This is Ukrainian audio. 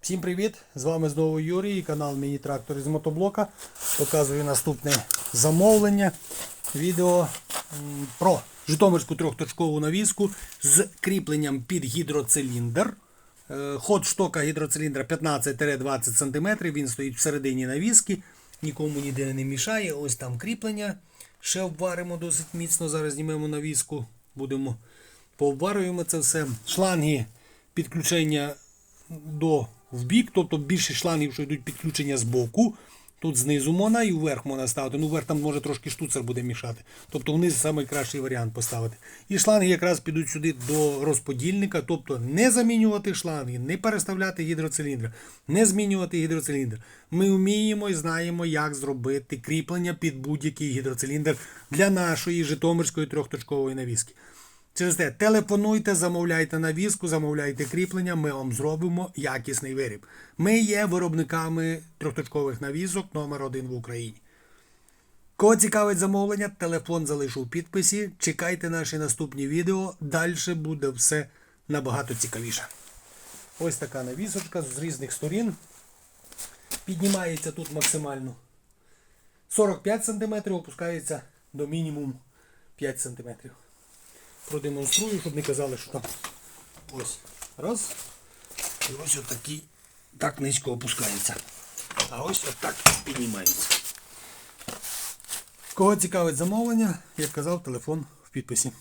Всім привіт! З вами знову Юрій і канал Міні Трактор з мотоблока. Показую наступне замовлення. Відео про Житомирську трьохточкову навіску з кріпленням під гідроциліндр. Е, Ход штока гідроциліндра 15-20 см. Він стоїть всередині навіски, нікому ніде не мішає. Ось там кріплення. Ще обваримо досить міцно. Зараз знімемо навіску. Будемо пообварюємо це все. Шланги підключення до в бік, тобто більше шлангів, що йдуть підключення з боку. Тут знизу можна і вверх можна ставити. Ну, вверх там може трошки штуцер буде мішати. Тобто вниз найкращий варіант поставити. І шланги якраз підуть сюди до розподільника, тобто не замінювати шланги, не переставляти гідроциліндр, не змінювати гідроциліндр. Ми вміємо і знаємо, як зробити кріплення під будь-який гідроциліндр для нашої житомирської трьохточкової навіски. Через те телефонуйте, замовляйте навіску, замовляйте кріплення, ми вам зробимо якісний виріб. Ми є виробниками трьохточкових навісок номер один в Україні. Кого цікавить замовлення, телефон залишу в підписі. Чекайте наші наступні відео. Далі буде все набагато цікавіше. Ось така навісочка з різних сторін. Піднімається тут максимально 45 см, опускається до мінімум 5 см продемонструю, щоб не казали, що там ось раз. І ось отакий так низько опускається. А ось отак піднімається. Кого цікавить замовлення, як казав, телефон в підписі.